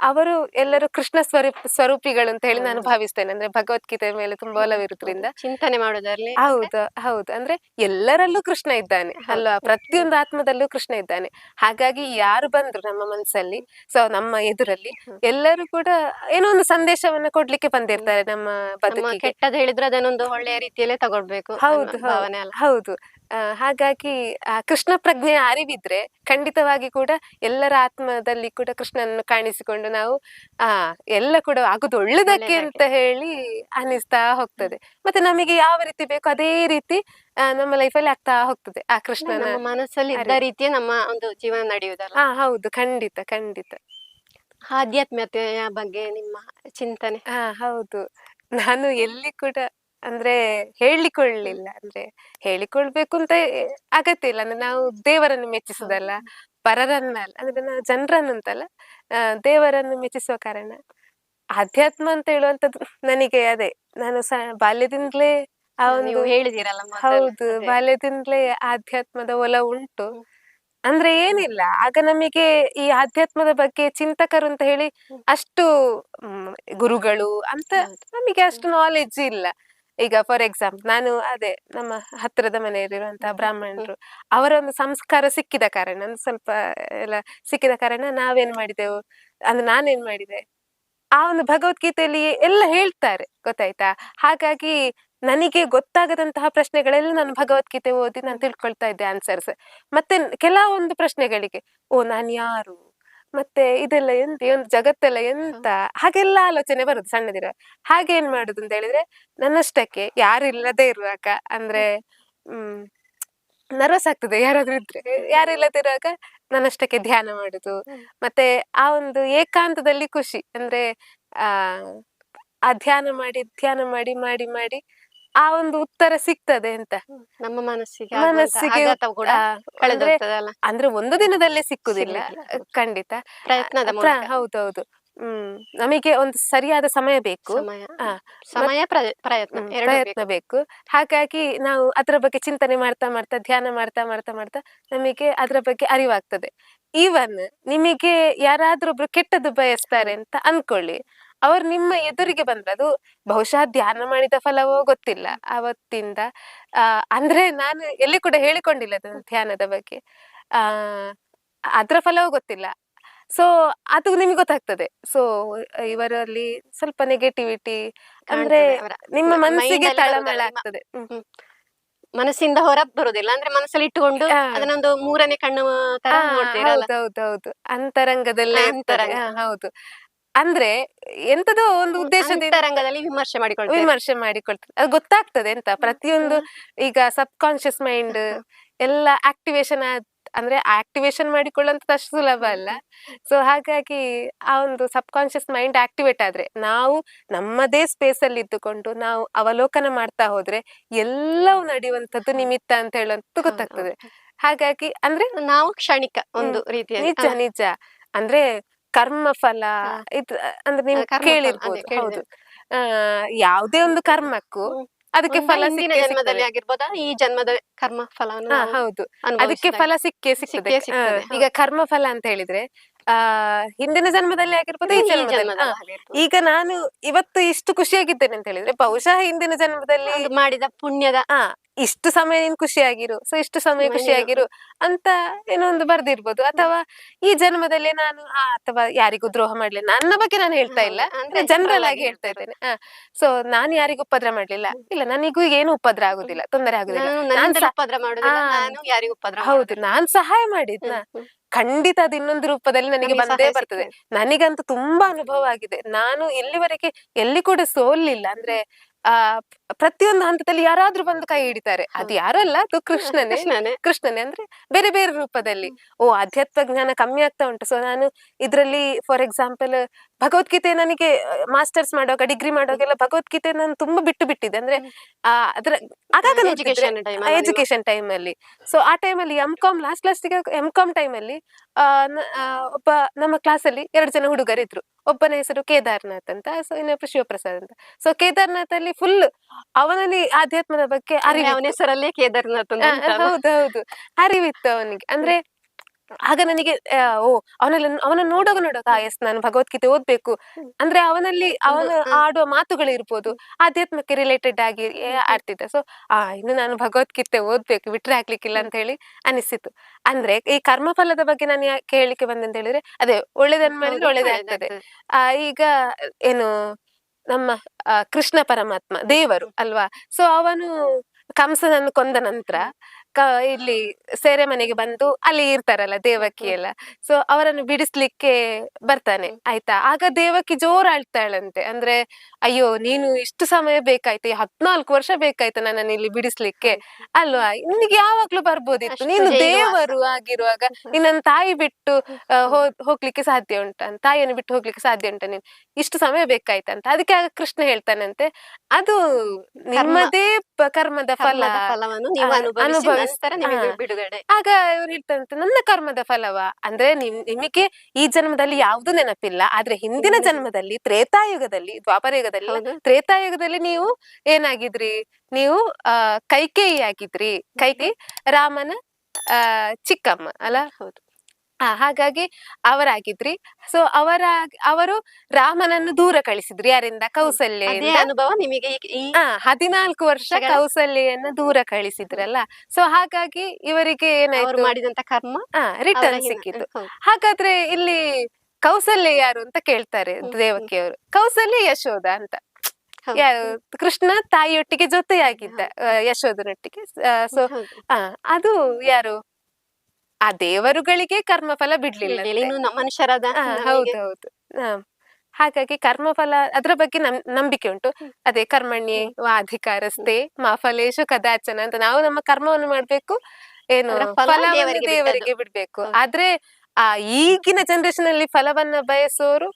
ಅವರು ಎಲ್ಲರೂ ಕೃಷ್ಣ ಸ್ವರೂಪ ಸ್ವರೂಪಿಗಳು ಅಂತ ಹೇಳಿ ನಾನು. ಭಾವಿಸ್ತೇನೆ. ಅಂದ್ರೆ ಭಗವದ್ಗೀತೆ ಮೇಲೆ ತುಂಬಾ ಒಲವಿರುದ್ರಿಂದ.
ಚಿಂತನೆ ಮಾಡೋದರಲ್ಲಿ
ಹೌದು ಹೌದು. ಅಂದ್ರೆ ಎಲ್ಲರಲ್ಲೂ ಕೃಷ್ಣ ಇದ್ದಾನೆ. ಅಲ್ವಾ? ಪ್ರತಿಯೊಂದು ಆತ್ಮದಲ್ಲೂ ಕೃಷ್ಣ ಇದ್ದಾನೆ. ಹಾಗಾಗಿ ಯಾರು ಬಂದ್ರು ನಮ್ಮ ಮನಸ್ಸಲ್ಲಿ ಸೊ ನಮ್ಮ ಎದುರಲ್ಲಿ ಎಲ್ಲರೂ ಕೂಡ ಏನೋ ಒಂದು ಸಂದೇಶವನ್ನ ಕೊಡ್ಲಿಕ್ಕೆ ಬಂದಿರ್ತಾರೆ ನಮ್ಮ ಬದುಕಿಗೆ.
ಕೆಟ್ಟದ್ ಹೇಳಿದ್ರೆ ಅದನ್ನೊಂದು ಒಳ್ಳೆಯ ರೀತಿಯಲ್ಲೇ ತಗೊಳ್ಬೇಕು
ಹೌದು ಹೌದು
ಭಾವನೆ ಅಲ್ಲ
ಹೌದು. ಆ, ಹಾಗಾಗಿ ಆ ಕೃಷ್ಣ ಪ್ರಜ್ಞೆಯ ಅರಿವಿದ್ರೆ ಖಂಡಿತವಾಗಿ ಕೂಡ ಎಲ್ಲರ ಆತ್ಮದಲ್ಲಿ ಕೂಡ ಕೃಷ್ಣನನ್ನು ಕಾಣಿಸಿಕೊಂಡು ನಾವು ಆ ಎಲ್ಲ ಕೂಡ ಆಗುದು ಒಳ್ಳೆದಕ್ಕೆ ಅಂತ ಹೇಳಿ ಅನಿಸ್ತಾ ಹೋಗ್ತದೆ. ಮತ್ತೆ ನಮಗೆ ಯಾವ ರೀತಿ ಬೇಕು ಅದೇ ರೀತಿ ಆ, ನಮ್ಮ ಲೈಫಲ್ಲಿ ಆಗ್ತಾ ಹೋಗ್ತದೆ ಆ ಕೃಷ್ಣನ
ನಮ್ಮ ಮನಸ್ಸಲ್ಲಿ ಇದ್ದ ರೀತಿಯ ನಮ್ಮ ಒಂದು ಜೀವನ ನಡೆಯುವುದಲ್ಲ.
ಹಾ ಹೌದು ಖಂಡಿತ ಖಂಡಿತ.
ಆಧ್ಯಾತ್ಮತೆಯ ಬಗ್ಗೆ ನಿಮ್ಮ ಚಿಂತನೆ.
ಹಾ ಹೌದು. ನಾನು ಎಲ್ಲಿ ಕೂಡ ಅಂದ್ರೆ ಹೇಳಿಕೊಳ್ಳಿಲ್ಲ. ಅಂದ್ರೆ ಹೇಳಿಕೊಳ್ಬೇಕು ಅಂತ ಅಗತ್ಯ ಇಲ್ಲ. ಅಂದ್ರೆ ನಾವು ದೇವರನ್ನು ಮೆಚ್ಚಿಸುದಲ್ಲ ಪರರನ್ನಲ್ಲ. ಅಂದ್ರೆ ನಾವು ಜನರನ್ನು ಅಂತಲ್ಲ ದೇವರನ್ನು ಮೆಚ್ಚಿಸುವ ಕಾರಣ. ಆಧ್ಯಾತ್ಮ ಅಂತ ಹೇಳುವಂತದ್ದು ನನಗೆ ಅದೇ. ನಾನು ಸ ಬಾಲ್ಯದಿಂದಲೇ ಆ
ನೀವು
ಒಂದು
ಹೇಳಿದಿರಲ್ಲ
ಹೌದು. ಬಾಲ್ಯದಿಂದಲೇ ಆಧ್ಯಾತ್ಮದ ಒಲ ಉಂಟು. ಅಂದ್ರೆ ಏನಿಲ್ಲ. ಆಗ ನಮಗೆ ಈ ಆಧ್ಯಾತ್ಮದ ಬಗ್ಗೆ ಚಿಂತಕರು ಅಂತ ಹೇಳಿ ಅಷ್ಟು ಗುರುಗಳು ಅಂತ. ನಮಗೆ ಅಷ್ಟು ನಾಲೆಜ್ ಇಲ್ಲ. ಈಗ ಫಾರ್ ಎಕ್ಸಾಂಪಲ್ ನಾನು ಅದೇ ನಮ್ಮ ಹತ್ತಿರದ ಮನೆಯಲ್ಲಿರುವಂತಹ ಬ್ರಾಹ್ಮಣರು ಅವರ ಒಂದು ಸಂಸ್ಕಾರ ಸಿಕ್ಕಿದ ಕಾರಣ ಒಂದು ಸ್ವಲ್ಪ ಎಲ್ಲ ಸಿಕ್ಕಿದ ಕಾರಣ ನಾವೇನ್ ಮಾಡಿದೆವು? ಅಂದ್ರೆ ನಾನೇನ್ ಮಾಡಿದೆ? ಆ ಒಂದು ಭಗವದ್ಗೀತೆಯಲ್ಲಿ ಎಲ್ಲ ಹೇಳ್ತಾರೆ ಗೊತ್ತಾಯ್ತಾ? ಹಾಗಾಗಿ ನನಗೆ ಗೊತ್ತಾಗದಂತಹ ಪ್ರಶ್ನೆಗಳೆಲ್ಲ ನಾನು ಭಗವದ್ಗೀತೆ ಓದಿ ನಾನು ತಿಳ್ಕೊಳ್ತಾ ಇದ್ದೆ ಆನ್ಸರ್ಸ್ ಮತ್ತೆ ಕೆಲವೊಂದು ಪ್ರಶ್ನೆಗಳಿಗೆ ಓ ನಾನು ಯಾರು? ಮತ್ತೆ ಇದೆಲ್ಲ ಎಂತ ಈ ಒಂದು ಜಗತ್ತೆಲ್ಲ ಎಂತ? ಹಾಗೆಲ್ಲ ಆಲೋಚನೆ ಬರುದು ಸಣ್ಣದಿರ. ಹಾಗೆ ಏನ್ ಮಾಡುದು ಅಂತ ಹೇಳಿದ್ರೆ ನನ್ನಷ್ಟಕ್ಕೆ ಯಾರು ಇಲ್ಲದೆ ಇರುವಾಗ ಅಂದ್ರೆ ಹ್ಮ್ ನರ್ವಸ್ ಆಗ್ತದೆ ಯಾರಾದ್ರೂ ಇದ್ರೆ. ಯಾರು ಇಲ್ಲದೆ ಇರುವಾಗ ನನ್ನಷ್ಟಕ್ಕೆ ಧ್ಯಾನ ಮಾಡುದು. ಮತ್ತೆ ಆ ಒಂದು ಏಕಾಂತದಲ್ಲಿ ಖುಷಿ ಅಂದ್ರೆ ಆ ಆ ಧ್ಯಾನ ಮಾಡಿ ಧ್ಯಾನ ಮಾಡಿ ಮಾಡಿ ಮಾಡಿ ಆ ಒಂದು ಉತ್ತರ ಸಿಗ್ತದೆ ಅಂತ.
ನಮ್ಮ ಮನಸ್ಸಿಗೆ
ಮನಸ್ಸಿಗೆ ಅಂದ್ರೆ ಅಂದ್ರೆ ಒಂದು ದಿನದಲ್ಲೇ ಸಿಕ್ಕುದಿಲ್ಲ ಖಂಡಿತ.
ಪ್ರಯತ್ನದ
ಹೌದೌದು. ಹ್ಮ್ ನಮಗೆ ಒಂದು ಸರಿಯಾದ ಸಮಯ ಬೇಕು.
ಸಮಯ. ಸಮಯ ಪ್ರಯತ್ನ
ಪ್ರಯತ್ನ
ಬೇಕು.
ಹಾಗಾಗಿ ನಾವು ಅದರ ಬಗ್ಗೆ ಚಿಂತನೆ ಮಾಡ್ತಾ ಮಾಡ್ತಾ ಧ್ಯಾನ ಮಾಡ್ತಾ ಮಾಡ್ತಾ ಮಾಡ್ತಾ ನಮಗೆ ಅದರ ಬಗ್ಗೆ ಅರಿವಾಗ್ತದೆ. ಈವನ್ ನಿಮಗೆ ಯಾರಾದ್ರೂ ಒಬ್ರು ಕೆಟ್ಟದ್ದು ಬಯಸ್ತಾರೆ ಅಂತ ಅನ್ಕೊಳ್ಳಿ. ಅವ್ರು ನಿಮ್ಮ ಎದುರಿಗೆ ಬಂದ್ರೆ ಅದು ಬಹುಶಃ ಧ್ಯಾನ ಮಾಡಿದ ಫಲವೋ ಗೊತ್ತಿಲ್ಲ. ಅವತ್ತಿಂದ ಆ ಅಂದ್ರೆ ನಾನು ಎಲ್ಲಿ ಕೂಡ ಹೇಳಿಕೊಂಡಿಲ್ಲ ಅದು ಧ್ಯಾನದ ಬಗ್ಗೆ. ಆ ಅದ್ರ ಫಲವೂ ಗೊತ್ತಿಲ್ಲ. ಸೊ ಅದು ನಿಮ್ಗೆ ಗೊತ್ತಾಗ್ತದೆ. ಸೊ ಇವರಲ್ಲಿ ಸ್ವಲ್ಪ ನೆಗೆಟಿವಿಟಿ ಅಂದ್ರೆ ನಿಮ್ಮ ಮನಸ್ಸಿಗೆ ತಳಮಳ ಆಗ್ತದೆ.
ಮನಸ್ಸಿಂದ ಹೊರ ಬರುದಿಲ್ಲ. ಅಂದ್ರೆ ಮನಸ್ಸಲ್ಲಿ ಇಟ್ಟುಕೊಂಡು ಅದನ್ನೊಂದು ಮೂರನೇ ಕಣ್ಣು
ಹೌದೌದೌದು. ಅಂತರಂಗದಲ್ಲೇ
ಅಂತರಂಗ.
ಹೌದು. ಅಂದ್ರೆ ಎಂತದೋ ಒಂದು ಉದ್ದೇಶದಿಂದ
ಅಂತರಂಗದಲ್ಲಿ ವಿಮರ್ಶೆ ಮಾಡಿಕೊಳ್ತಾರೆ.
ವಿಮರ್ಶೆ ಮಾಡಿಕೊಳ್ತದೆ ಅದು ಗೊತ್ತಾಗ್ತದೆ ಅಂತ ಪ್ರತಿಯೊಂದು ಈಗ ಸಬ್ ಕಾನ್ಶಿಯಸ್ ಮೈಂಡ್ ಎಲ್ಲ ಆಕ್ಟಿವೇಶನ್ ಅಂದ್ರೆ ಆಕ್ಟಿವೇಶನ್ ಮಾಡಿಕೊಳ್ಳುವಂತ ಅಷ್ಟು ಸುಲಭ ಅಲ್ಲ. ಸೊ ಹಾಗಾಗಿ ಆ ಒಂದು ಸಬ್ ಕಾನ್ಶಿಯಸ್ ಮೈಂಡ್ ಆಕ್ಟಿವೇಟ್ ಆದ್ರೆ ನಾವು ನಮ್ಮದೇ ಸ್ಪೇಸ್ ಅಲ್ಲಿ ಇದ್ದುಕೊಂಡು ನಾವು ಅವಲೋಕನ ಮಾಡ್ತಾ ಹೋದ್ರೆ ಎಲ್ಲವೂ ನಡೆಯುವಂತದ್ದು ನಿಮಿತ್ತ ಅಂತ ಹೇಳುವಂತದ್ದು ಗೊತ್ತಾಗ್ತದೆ. ಹಾಗಾಗಿ ಅಂದ್ರೆ
ನಾವು ಕ್ಷಣಿಕ ಒಂದು ರೀತಿಯ
ನಿಜ ನಿಜ. ಅಂದ್ರೆ ಕರ್ಮ ಫಲ. ಇದು ಅಂದ್ರೆ ನೀವು ಕೇಳಿರ್ಬೋದು ಹೌದು. ಯಾವುದೇ ಒಂದು ಕರ್ಮಕ್ಕೂ. ಅದಕ್ಕೆ ಫಲ ಸಿಕ್ಕೇ
ಜನ್ಮದಲ್ಲಿ. ಆಗಿರ್ಬೋದಾ? ಈ ಜನ್ಮದ ಕರ್ಮ ಫಲವನ್ನು
ಹೌದು. ಅದಕ್ಕೆ ಫಲ ಸಿಕ್ಕೇ ಸಿಗ್ತದೆ, ಈಗ ಕರ್ಮ ಫಲ ಅಂತ ಹೇಳಿದ್ರೆ ಆ ಹಿಂದಿನ ಜನ್ಮದಲ್ಲಿ ಆಗಿರ್ಬೋದು ಈ ಜನ್ಮದಲ್ಲಿ ಆ, ಈಗ ನಾನು ಇವತ್ತು ಇಷ್ಟು ಖುಷಿಯಾಗಿದ್ದೇನೆ ಅಂತ ಹೇಳಿದ್ರೆ ಬಹುಶಃ ಹಿಂದಿನ ಜನ್ಮದಲ್ಲಿ
ಒಂದು ಮಾಡಿದ ಪುಣ್ಯದ
ಆ ಇಷ್ಟು ಸಮಯ ನೀನ್ ಖುಷಿಯಾಗಿರು ಸೊ ಇಷ್ಟು ಸಮಯ ಖುಷಿಯಾಗಿರು ಅಂತ ಏನೋ ಒಂದು ಬರ್ದಿರ್ಬೋದು. ಅಥವಾ ಈ ಜನ್ಮದಲ್ಲಿ ನಾನು ಆ, ಅಥವಾ ಯಾರಿಗೂ ದ್ರೋಹ ಮಾಡ್ಲಿಲ್ಲ. ನನ್ನ ಬಗ್ಗೆ ನಾನು ಹೇಳ್ತಾ ಇಲ್ಲ.
ಅಂದ್ರೆ
ಜನರಲ್
general
ಆಗಿ
ಆಗಿ
ಹೇಳ್ತಾ ಇದ್ದೇನೆ. ಸೊ ನಾನು ಯಾರಿಗೂ ಉಪದ್ರ ಮಾಡ್ಲಿಲ್ಲ. ಇಲ್ಲ ನನಗೂ ಏನು ಉಪದ್ರ ಆಗುದಿಲ್ಲ ತೊಂದರೆ ಆಗುದಿಲ್ಲ.
ನಾನು
ನಾನ್
ನನ್ನಿಂದಲೂ
ಸ-
ಉಪದ್ರ ಮಾಡುದಿಲ್ಲ
ಆ,
ನಾನು ಯಾರಿಗೂ ಉಪದ್ರ
ಹೌದು ನಾನ್ ಸಹಾಯ ಮಾಡಿದ್ನ.
ಮಾಡುದಿಲ್ಲ.
ಖಂಡಿತ ಅದು ಇನ್ನೊಂದು ರೂಪದಲ್ಲಿ ನನಗೆ ಬಂದೇ ಬರ್ತದೆ. ನನಗಂತೂ ತುಂಬಾ ಅನುಭವ ಆಗಿದೆ. ನಾನು ಇಲ್ಲಿವರೆಗೆ ಎಲ್ಲಿ ಕೂಡ ಸೋಲಿಲ್ಲ. ಅಂದ್ರೆ ಆ ಪ್ರತಿಯೊಂದು ಹಂತದಲ್ಲಿ ಯಾರಾದ್ರೂ ಬಂದು ಕೈ ಹಿಡಿತಾರೆ. ಅದು
ಯಾರಲ್ಲ
ಯಾರು ಅಲ್ಲ ಅದು ಕೃಷ್ಣನೇ.
ಕೃಷ್ಣನೇ
ಅಂದ್ರೆ ಬೇರೆ ಬೇರೆ ರೂಪದಲ್ಲಿ. ಓ ಅಧ್ಯಾತ್ಮ ಜ್ಞಾನ ಕಮ್ಮಿ ಆಗ್ತಾ ಉಂಟು. ಸೊ ನಾನು ಇದ್ರಲ್ಲಿ ಫಾರ್ ಎಕ್ಸಾಂಪಲ್ ಭಗವದ್ಗೀತೆ ನನಗೆ ಮಾಸ್ಟರ್ಸ್ ಮಾಡುವಾಗ ಡಿಗ್ರಿ ಮಾಡುವಾಗೆಲ್ಲ ಭಗವದ್ಗೀತೆ ನಾನು ತುಂಬಾ ಬಿಟ್ಟು ಬಿಟ್ಟಿದೆ ಅಂದ್ರೆ ಆ ಅದ್ರ ಆಗಾಗ
ಎಜುಕೇಶನ್ ಟೈಮ್
ಟೈಮ್ ಅಲ್ಲಿ. ಸೊ ಆ ಟೈಮಲ್ಲಿ ಎಂ ಕಾಮ್ ಲಾಸ್ಟ್ ಲಾಸ್ಟಿಗೆ ಎಂ ಕಾಮ್ ಟೈಮಲ್ಲಿ ಒಬ್ಬ ನಮ್ಮ ಕ್ಲಾಸಲ್ಲಿ ಎರಡು ಜನ ಹುಡುಗರಿದ್ರು. ಒಬ್ಬನ ಹೆಸರು ಕೇದಾರ್ನಾಥ್ ಅಂತ ಸೊ ಇನ್ನೊಬ್ರು ಶಿವಪ್ರಸಾದ್ ಅಂತ. ಸೊ ಕೇದಾರ್ನಾಥ್ ಅಲ್ಲಿ ಫುಲ್ ಅವನಲ್ಲಿ ಆಧ್ಯಾತ್ಮದ ಬಗ್ಗೆ ಅರಿವು
ಅವನ ಹೆಸರಲ್ಲೇ ಕೇದಾರ್ನಾಥ್ ಹೌದೌದು
ಹೌದು ಹೌದು ಅರಿವಿತ್ತು ಅವನಿಗೆ. ಅಂದ್ರೆ ಆಗ ನನಗೆ ಓ ಅವನಲ್ಲಿ ಅವನ ನೋಡುವಾಗ ನೋಡುವಾಗ ಎಸ್ ನಾನು ಭಗವದ್ಗೀತೆ ಓದ್ಬೇಕು. ಅಂದ್ರೆ ಅವನಲ್ಲಿ ಅವನ ಆಡುವ ಮಾತುಗಳು ಇರ್ಬೋದು. ಆಧ್ಯಾತ್ಮಕ್ಕೆ ರಿಲೇಟೆಡ್ ಆಗಿ ಆಡ್ತಿದ್ದ. ಸೊ ಆ ಇನ್ನು ನಾನು ಭಗವದ್ಗೀತೆ ಓದ್ಬೇಕು ಬಿಟ್ರೆ ಹಾಕ್ಲಿಕ್ಕಿಲ್ಲ ಅಂತ ಹೇಳಿ ಅನಿಸಿತು. ಅಂದ್ರೆ ಈ ಕರ್ಮಫಲದ ಬಗ್ಗೆ ನಾನು ಯಾಕೆ ಹೇಳಿಕೆ ಬಂದಂತ ಹೇಳಿದ್ರೆ ಅದೇ ಒಳ್ಳೇದನ್ನ ಮಾಡಿದ್ರೆ ಒಳ್ಳೇದೇ ಆಗ್ತದೆ. ಆ ಈಗ ಏನು ನಮ್ಮ ಕೃಷ್ಣ ಪರಮಾತ್ಮ ದೇವರು ಅಲ್ವಾ? ಸೊ ಅವನು ಕಂಸನನ್ನು ಕೊಂದ ನಂತರ ಕ ಇಲ್ಲಿ ಸೆರೆಮನೆಗೆ ಬಂದು ಅಲ್ಲಿ ಇರ್ತಾರಲ್ಲ ದೇವಕಿ ಎಲ್ಲ. ಸೊ ಅವರನ್ನು ಬಿಡಿಸ್ಲಿಕ್ಕೆ ಬರ್ತಾನೆ ಆಯ್ತಾ? ಆಗ ದೇವಕಿ ಜೋರ್ ಆಳ್ತಾಳಂತೆ ಅಂದ್ರೆ ಅಯ್ಯೋ ನೀನು ಇಷ್ಟು ಸಮಯ ಬೇಕಾಯ್ತು ಹದ್ನಾಲ್ಕು ವರ್ಷ ಬೇಕಾಯ್ತು ನನ್ನನ್ನು ಇಲ್ಲಿ ಬಿಡಿಸ್ಲಿಕ್ಕೆ. ಅಲ್ವಾ? ನಿನಗೆ ಯಾವಾಗ್ಲೂ ಬರ್ಬೋದಿತ್ತು. ನೀನು. ದೇವರು ಆಗಿರುವಾಗ ನಿನ್ನ ತಾಯಿ ಬಿಟ್ಟು ಹೋಗ್ಲಿಕ್ಕೆ ಸಾಧ್ಯ ಉಂಟಾ? ತಾಯಿಯನ್ನು ಬಿಟ್ಟು ಹೋಗ್ಲಿಕ್ಕೆ ಸಾಧ್ಯ ಉಂಟಾ ನೀನು? ಇಷ್ಟು ಸಮಯ ಬೇಕಾಯ್ತಂತ ಅದಕ್ಕೆ ಆಗ ಕೃಷ್ಣ ಹೇಳ್ತಾನಂತೆ ಅದು ನಿಮ್ಮದೇ ಕರ್ಮದ ಫಲ.
ಕರ್ಮದ ನಂತರ ನಿಮಗೆ ಬಿಡುಗಡೆ.
ಆಗ ಇವ್ರು ಹೇಳ್ತಾರಂತೆ ನನ್ನ ಕರ್ಮದ ಫಲವ ಅಂದ್ರೆ ನಿಮ್ ನಿಮಗೆ ಈ ಜನ್ಮದಲ್ಲಿ ಯಾವ್ದು ನೆನಪಿಲ್ಲ ಆದ್ರೆ ಹಿಂದಿನ ಜನ್ಮದಲ್ಲಿ ತ್ರೇತಾಯುಗದಲ್ಲಿ ದ್ವಾಪರ ಯುಗದಲ್ಲಿ
ಹೌದು.
ತ್ರೇತಾಯುಗದಲ್ಲಿ ನೀವು ಏನಾಗಿದ್ರಿ? ನೀವು ಆ ಕೈಕೇಯಿ ಆಗಿದ್ರಿ. ಕೈಕೇಯಿ ರಾಮನ ಆ ಚಿಕ್ಕಮ್ಮ ಅಲ್ಲ?
ಹೌದು.
ಆ, ಹಾಗಾಗಿ ಅವರಾಗಿದ್ರಿ. ಸೊ ಅವರ ಅವರು ರಾಮನನ್ನು ದೂರ ಕಳಿಸಿದ್ರು. ಯಾರಿಂದ? ಕೌಸಲ್ಯ
ಅನುಭವ ನಿಮಗೆ
ಹದಿನಾಲ್ಕು ವರ್ಷ ಕೌಸಲ್ಯನ್ನ ದೂರ ಕಳಿಸಿದ್ರಲ್ಲ. ಸೊ ಹಾಗಾಗಿ ಇವರಿಗೆ ಏನಾಯ್ತು?
ಮಾಡಿದಂತ ಕರ್ಮ
ರಿಟರ್ನ್ ಸಿಕ್ಕಿತು. ಹಾಗಾದ್ರೆ ಇಲ್ಲಿ ಕೌಸಲ್ಯ ಯಾರು ಅಂತ ಕೇಳ್ತಾರೆ. ದೇವಕಿಯವರು ಕೌಸಲ್ಯ ಯಶೋಧ ಅಂತ. ಕೃಷ್ಣ ತಾಯಿಯೊಟ್ಟಿಗೆ ಜೊತೆಯಾಗಿದ್ದ ಯಶೋಧನೊಟ್ಟಿಗೆ. ಸೊ. ಅದು ಯಾರು? ಆ ದೇವರುಗಳಿಗೆ ಕರ್ಮಫಲ ಬಿಡ್ಲಿಲ್ಲ.
ಇನ್ನು ಮನುಷ್ಯರಾದ
ಆ, ಹೌದು ಹೌದು ಹಾಗಾಗಿ ಕರ್ಮಫಲ ಅದ್ರ ಬಗ್ಗೆ ನಮ್ ನಂಬಿಕೆ ಉಂಟು. ಅದೇ ಕರ್ಮಣ್ಯೆ ವಾಧಿಕಾರಸ್ತೆ ಮಾ ಫಲೇಶು ಕದಾಚನ ಅಂತ ನಾವು ನಮ್ಮ ಕರ್ಮವನ್ನು ಮಾಡ್ಬೇಕು. ಏನು
ಫಲ
ಫಲವನ್ನು
ದೇವರಿಗೆ
ಬಿಡ್ಬೇಕು. ಆದ್ರೆ ಆ ಈಗಿನ ಜನರೇಷನ್ ಅಲ್ಲಿ ಫಲವನ್ನ ಬಯಸೋರು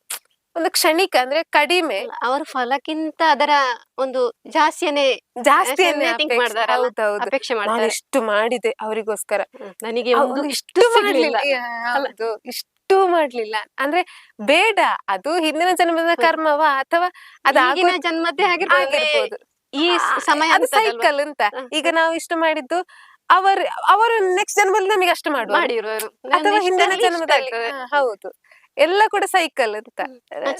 ಒಂದು ಕ್ಷಣಿಕ ಅಂದ್ರೆ ಕಡಿಮೆ.
ಅವರ ಫಲಕ್ಕಿಂತ ಅದರ ಒಂದು ಜಾಸ್ತಿಯನ್ನೇ
ಜಾಸ್ತಿಯನ್ನೇ ಅಪೇಕ್ಷೆ-
ಮಾಡ್ತಾರೆ.
ಇಷ್ಟು ಮಾಡಿದೆ ಅವರಿಗೋಸ್ಕರ.
ನನಗೆ ಒಂದು ಇಷ್ಟು
ಮಾಡ್ಲಿಲ್ಲ. ಇಷ್ಟು ಮಾಡ್ಲಿಲ್ಲ. ಅಂದ್ರೆ ಬೇಡ ಅದು ಹಿಂದಿನ ಜನ್ಮದ ಕರ್ಮವಾ ಅಥವಾ
ಅದಾಗಿನ ಜನ್ಮದ್ದೇ ಆಗಿರ್ಬೋದು ಈ ಸಮಯ
ಸೈಕಲ್ ಅಂತ. ಈಗ ನಾವು ಇಷ್ಟು ಮಾಡಿದ್ದು ಅವರು ಅವರು ನೆಕ್ಸ್ಟ್ ಜನ್ಮದಲ್ಲಿ ನಮಗೆ ಅಷ್ಟು ಮಾಡುವ ಅಥವಾ ಹಿಂದಿನ ಜನ್ಮದಲ್ಲಿ. ಹೌದು. ಎಲ್ಲ ಕೂಡ ಸೈಕಲ್ ಅಂತ.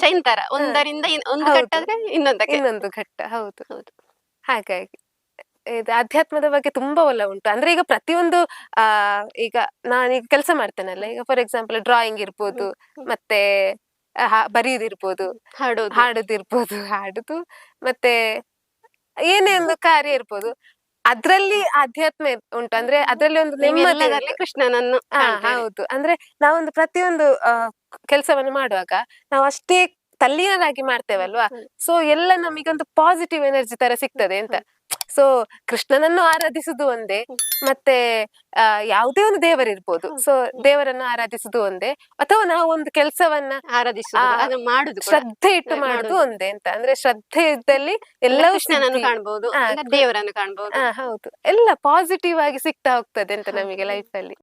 ಚೈನ್ ತರ. ಒಂದರಿಂದ ಒಂದು ಘಟ್ಟ ಇನ್ನೊಂದಕ್ಕೆ
ಇನ್ನೊಂದು ಘಟ್ಟ. ಹೌದು.
ಹೌದು.
ಹಾಗಾಗಿ ಇದು ಅಧ್ಯಾತ್ಮದ ಬಗ್ಗೆ ತುಂಬಾ ಒಲ ಉಂಟು. ಅಂದ್ರೆ ಈಗ ಪ್ರತಿಯೊಂದು ಆ ಈಗ ನಾನೀಗ ಕೆಲಸ ಮಾಡ್ತೇನಲ್ಲ. ಈಗ ಫಾರ್ ಎಕ್ಸಾಂಪಲ್ ಡ್ರಾಯಿಂಗ್ ಇರ್ಬೋದು ಮತ್ತೆ ಬರೆಯುದಿರ್ಬೋದು
ಹಾಡೋದು.
ಹಾಡುದಿರ್ಬೋದು ಹಾಡುದು ಮತ್ತೆ ಏನೇ ಒಂದು ಕಾರ್ಯ ಇರ್ಬೋದು. ಅದ್ರಲ್ಲಿ ಆಧ್ಯಾತ್ಮ ಉಂಟು ಅಂದ್ರೆ ಅದ್ರಲ್ಲಿ ಒಂದು ನೆಮ್ಮದಿ.
ಕೃಷ್ಣನನ್ನು
ಹೌದು. ಅಂದ್ರೆ ನಾವೊಂದು ಪ್ರತಿಯೊಂದು ಕೆಲಸವನ್ನು ಮಾಡುವಾಗ ನಾವು ಅಷ್ಟೇ ತಲ್ಲೀನರಾಗಿ ಮಾಡ್ತೇವಲ್ವಾ. ಸೊ ಎಲ್ಲ ನಮಗೊಂದು ಪಾಸಿಟಿವ್ ಎನರ್ಜಿ ತರ ಸಿಗ್ತದೆ ಅಂತ. ಸೊ ಕೃಷ್ಣನನ್ನು ಆರಾಧಿಸುದು ಒಂದೇ ಮತ್ತೆ ಆ, ಯಾವುದೇ ಒಂದು ದೇವರಿರ್ಬೋದು. ಸೊ ದೇವರನ್ನು ಆರಾಧಿಸುದು ಒಂದೇ ಅಥವಾ ನಾವು ಒಂದು ಕೆಲಸವನ್ನ
ಆರಾಧಿಸುದು ಮಾಡುದು.
ಶ್ರದ್ಧೆ ಇಟ್ಟು ಮಾಡುದು. ಒಂದೇ ಅಂತ. ಅಂದ್ರೆ ಶ್ರದ್ಧೆ ಇದ್ದಲ್ಲಿ ಎಲ್ಲವೂ
ಕೃಷ್ಣನನ್ನು. ಕಾಣ್ಬೋದು ದೇವರನ್ನು ಕಾಣ್ಬೋದು.
ಹೌದು. ಎಲ್ಲ ಪಾಸಿಟಿವ್ ಆಗಿ ಸಿಗ್ತಾ ಹೋಗ್ತದೆ ಅಂತ ನಮಗೆ ಲೈಫ್ ಅಲ್ಲಿ.